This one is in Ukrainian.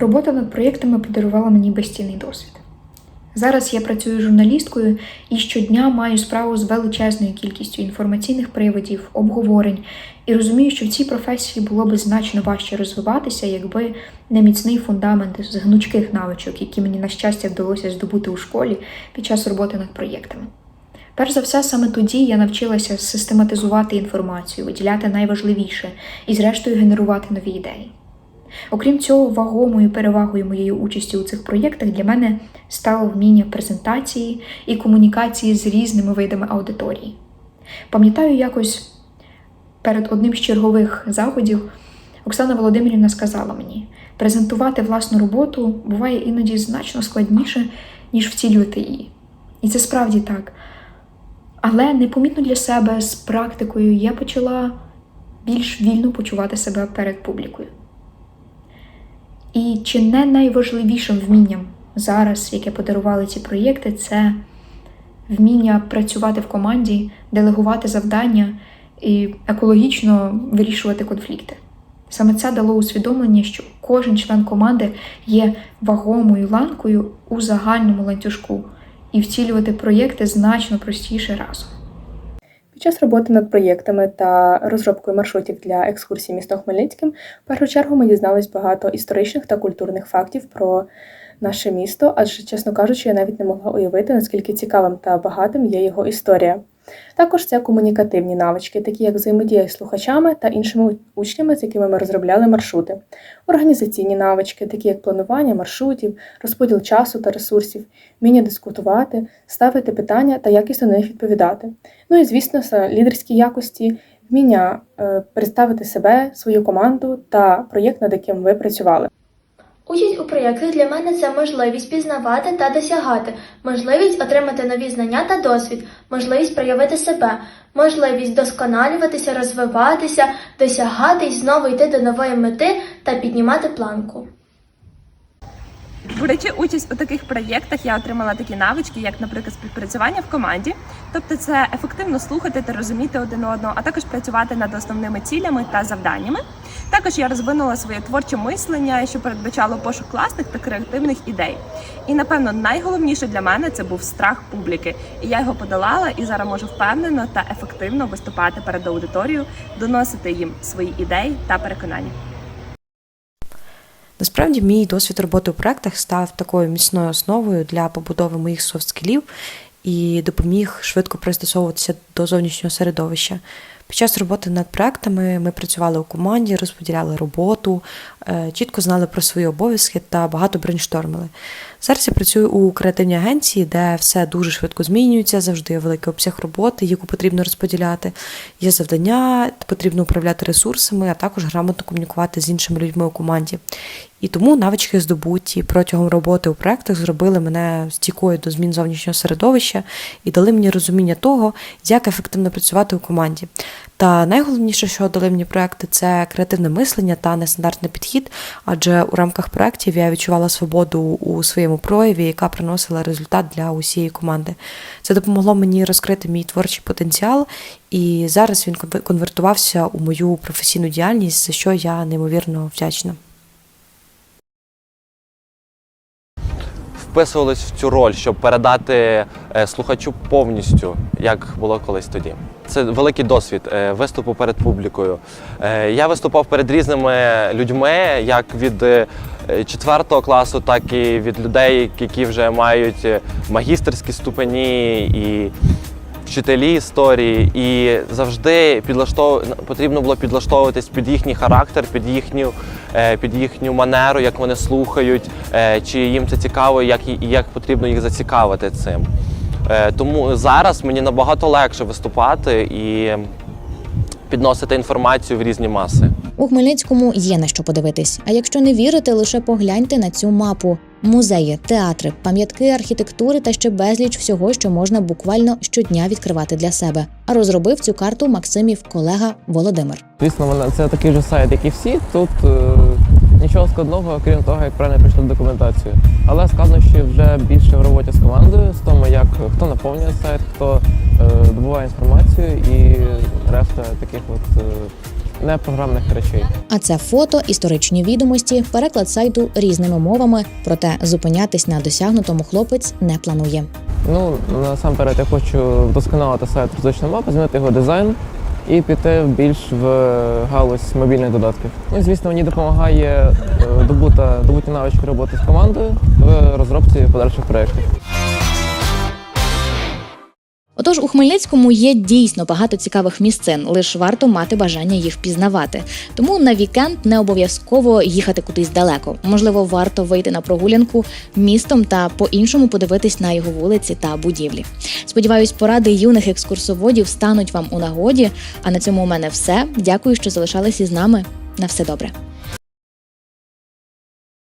Робота над проєктами подарувала мені безцінний досвід. Зараз я працюю журналісткою і щодня маю справу з величезною кількістю інформаційних приводів, обговорень і розумію, що в цій професії було би значно важче розвиватися, якби не міцний фундамент з гнучких навичок, які мені на щастя вдалося здобути у школі під час роботи над проєктами. Перш за все, саме тоді я навчилася систематизувати інформацію, виділяти найважливіше і, зрештою, генерувати нові ідеї. Окрім цього, вагомою перевагою моєї участі у цих проєктах для мене стало вміння презентації і комунікації з різними видами аудиторії. Пам'ятаю, якось перед одним з чергових заходів Оксана Володимирівна сказала мені: презентувати власну роботу буває іноді значно складніше, ніж втілювати її. І це справді так. Але непомітно для себе з практикою я почала більш вільно почувати себе перед публікою. І чи не найважливішим вмінням зараз, яке подарували ці проєкти, це вміння працювати в команді, делегувати завдання і екологічно вирішувати конфлікти. Саме це дало усвідомлення, що кожен член команди є вагомою ланкою у загальному ланцюжку, і втілювати проєкти значно простіше разом. Під час роботи над проєктами та розробкою маршрутів для екскурсій містом Хмельницьким, в першу чергу ми дізнались багато історичних та культурних фактів про наше місто, адже, чесно кажучи, я навіть не могла уявити, наскільки цікавим та багатим є його історія. Також це комунікативні навички, такі як взаємодія з слухачами та іншими учнями, з якими ми розробляли маршрути, організаційні навички, такі як планування маршрутів, розподіл часу та ресурсів, вміння дискутувати, ставити питання та якісно на них відповідати. Ну і звісно, лідерські якості, вміння е, представити себе, свою команду та проєкт, над яким ви працювали. Участь у проєктах для мене це можливість пізнавати та досягати, можливість отримати нові знання та досвід, можливість проявити себе, можливість досконалюватися, розвиватися, досягати і знову йти до нової мети та піднімати планку. Беручи участь у таких проєктах, я отримала такі навички, як, наприклад, співпрацювання в команді, тобто це ефективно слухати та розуміти один одного, а також працювати над основними цілями та завданнями. Також я розвинула своє творче мислення, що передбачало пошук класних та креативних ідей. І напевно найголовніше для мене це був страх публіки. І я його подолала і зараз можу впевнено та ефективно виступати перед аудиторією, доносити їм свої ідеї та переконання. Насправді, мій досвід роботи у проектах став такою міцною основою для побудови моїх софт-скілів і допоміг швидко пристосовуватися до зовнішнього середовища. Під час роботи над проектами ми працювали у команді, розподіляли роботу, е, чітко знали про свої обов'язки та багато брейнштормили. Зараз я працюю у креативній агенції, де все дуже швидко змінюється, завжди є великий обсяг роботи, яку потрібно розподіляти. Є завдання, потрібно управляти ресурсами, а також грамотно комунікувати з іншими людьми у команді. І тому навички здобуті протягом роботи у проектах зробили мене стійкою до змін зовнішнього середовища і дали мені розуміння того, як ефективно працювати у команді. Та найголовніше, що дали мені проекти, це креативне мислення та нестандартний підхід, адже у рамках проєктів я відчувала свободу у своєму прояві, яка приносила результат для усієї команди. Це допомогло мені розкрити мій творчий потенціал, і зараз він конвер- конвертувався у мою професійну діяльність, за що я неймовірно вдячна. Вписувались в цю роль, щоб передати е, слухачу повністю, як було колись тоді. Це великий досвід е, виступу перед публікою. Е, Я виступав перед різними людьми, як від четвертого класу, так і від людей, які вже мають магістерські ступені і вчителі історії. І завжди підлаштов... потрібно було підлаштовуватись під їхній характер, під їхню, е, під їхню манеру, як вони слухають, е, чи їм це цікаво, як, і як потрібно їх зацікавити цим. Е, Тому зараз мені набагато легше виступати і підносити інформацію в різні маси. У Хмельницькому є на що подивитись. А якщо не вірите, лише погляньте на цю мапу: музеї, театри, пам'ятки архітектури та ще безліч всього, що можна буквально щодня відкривати для себе. А розробив цю карту Максимів колега Володимир. Звісно, вона це такий же сайт, як і всі. Тут е, нічого складного, крім того, як правильно прийшли документацію. Але складнощі вже більше в роботі з командою, з тому, як хто наповнює сайт, хто добуває інформацію і решта таких от е, не програмних речей. А це фото, історичні відомості, переклад сайту різними мовами. Проте зупинятись на досягнутому хлопець не планує. Ну, насамперед, я хочу вдосконалити сайт розличної мапи, змінити його дизайн і піти більш в галузь мобільних додатків. Ну, звісно, мені допомагає е, добута, добуті навички роботи з командою в розробці подальших проєктів. Отож, у Хмельницькому є дійсно багато цікавих місцин, лише варто мати бажання їх пізнавати. Тому на вікенд не обов'язково їхати кудись далеко. Можливо, варто вийти на прогулянку містом та по-іншому подивитись на його вулиці та будівлі. Сподіваюсь, поради юних екскурсоводів стануть вам у нагоді. А на цьому у мене все. Дякую, що залишалися з нами. На все добре.